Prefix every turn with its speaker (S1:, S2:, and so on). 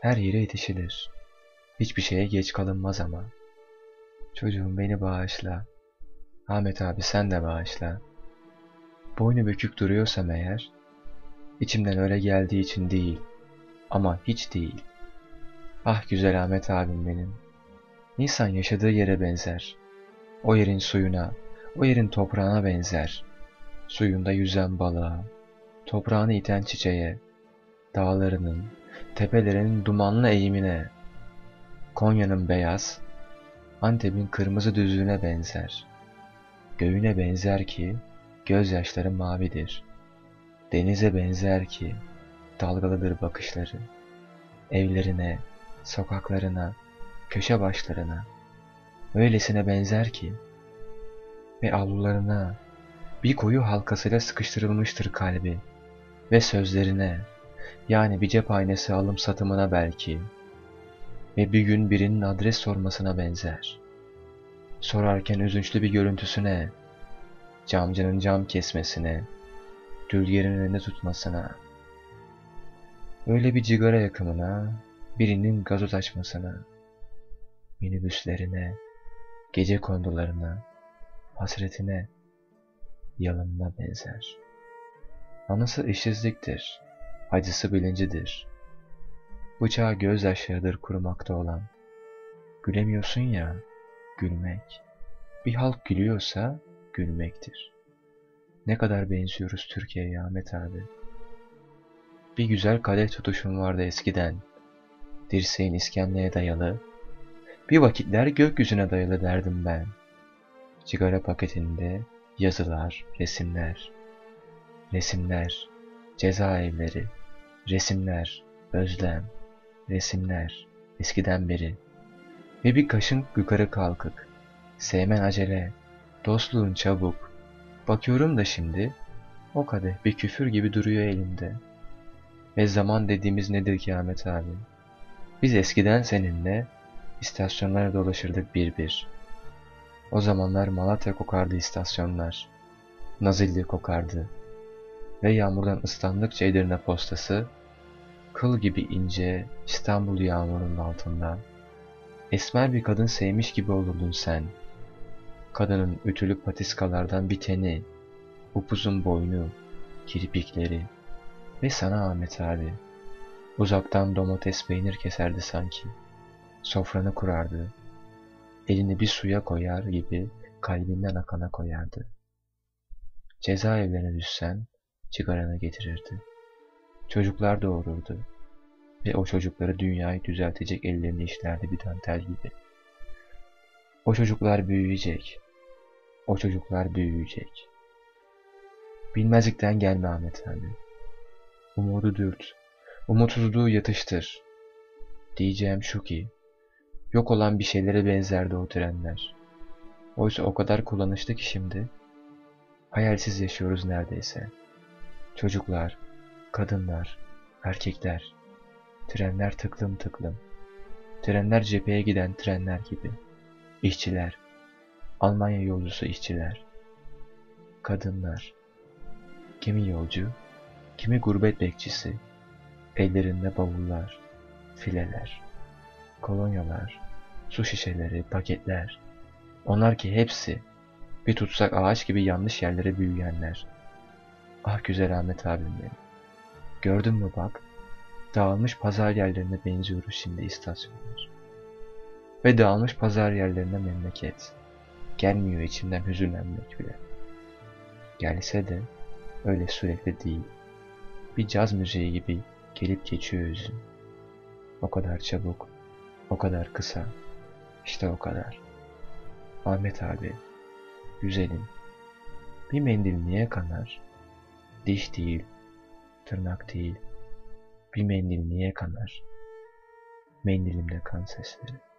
S1: Her yere yetişilir. Hiçbir şeye geç kalınmaz ama. Çocuğum beni bağışla. Ahmet abi sen de bağışla. Boynu bükük duruyorsam eğer, içimden öyle geldiği için değil. Ama hiç değil. Ah güzel Ahmet abim benim. İnsan yaşadığı yere benzer. O yerin suyuna, o yerin toprağına benzer. Suyunda yüzen balığa, toprağını iten çiçeğe, dağlarının, tepelerinin dumanlı eğimine, Konya'nın beyaz, Antep'in kırmızı düzlüğüne benzer. Göğüne benzer ki gözyaşları mavidir. Denize benzer ki dalgalıdır bakışları. Evlerine, sokaklarına, köşe başlarına öylesine benzer ki ve avlularına bir koyu halkasıyla sıkıştırılmıştır kalbi ve sözlerine yani bir cephanesi alım satımına belki ve bir gün birinin adres sormasına benzer. Sorarken üzünçlü bir görüntüsüne, camcının cam kesmesine, dülgerin önünde tutmasına, öyle bir cigara yakımına, birinin gazoz açmasına, minibüslerine, gece kondularına, hasretine, yalınına benzer. Anısı işsizliktir, acısı bilincidir. Bıçağı gözyaşlarıdır kurumakta olan. Gülemiyorsun ya, gülmek. Bir halk gülüyorsa gülmektir. Ne kadar benziyoruz Türkiye'ye Ahmet abi. Bir güzel kadeh tutuşum vardı eskiden. Dirseğin iskemleye dayalı. Bir vakitler gökyüzüne dayalı derdim ben. Sigara paketinde yazılar, resimler. Resimler, cezaevleri, resimler, özlem, resimler, eskiden beri. Ve bir kaşın yukarı kalkık. Sevmen acele, dostluğun çabuk. Bakıyorum da şimdi, o kadeh bir küfür gibi duruyor elimde. Ve zaman dediğimiz nedir ki Ahmet abi? Biz eskiden seninle istasyonlara dolaşırdık bir bir. O zamanlar Malatya kokardı istasyonlar. Nazilli kokardı. Ve yağmurdan ıslandıkça Edirne postası, kıl gibi ince İstanbul yağmurunun altında. Esmer bir kadın sevmiş gibi olurdun sen. Kadının ütülü patiskalardan bir teni, upuzun boynu, kirpikleri ve sana Ahmet abi. Uzaktan domates peynir keserdi sanki. Sofranı kurardı. Elini bir suya koyar gibi kalbinden akana koyardı. Cezaevlerine düşsen çıkaranı getirirdi. Çocuklar doğururdu ve o çocukları dünyayı düzeltecek ellerini işlerdi bir dantel gibi. O çocuklar büyüyecek. O çocuklar büyüyecek. Bilmezlikten gelme Ahmet abi. Umudu dürt. Umutsuzluğu yatıştır. Diyeceğim şu ki, yok olan bir şeylere benzerdi o trenler. Oysa o kadar kullanışlı ki şimdi, hayalsiz yaşıyoruz neredeyse. Çocuklar, kadınlar, erkekler, trenler tıklım tıklım. Trenler cepheye giden trenler gibi. İşçiler, Almanya yolcusu işçiler, kadınlar, kimi yolcu, kimi gurbet bekçisi, ellerinde bavullar, fileler, kolonyalar, su şişeleri, paketler. Onlar ki hepsi bir tutsak ağaç gibi yanlış yerlere büyüyenler. Ah güzel Ahmet abim benim. Gördün mü bak, dağılmış pazar yerlerine benziyoruz şimdi istasyonlar. Ve dağılmış pazar yerlerine memleket. Gelmiyor içimden hüzünlenmek bile. Gelse de öyle sürekli değil. Bir caz müziği gibi gelip geçiyor özün. O kadar çabuk, o kadar kısa, işte o kadar. Ahmet abi, güzelim. Bir mendil niye kanar? Diş değil, tırnak değil. Bir mendil niye kanar? Mendilimde kan sesleri.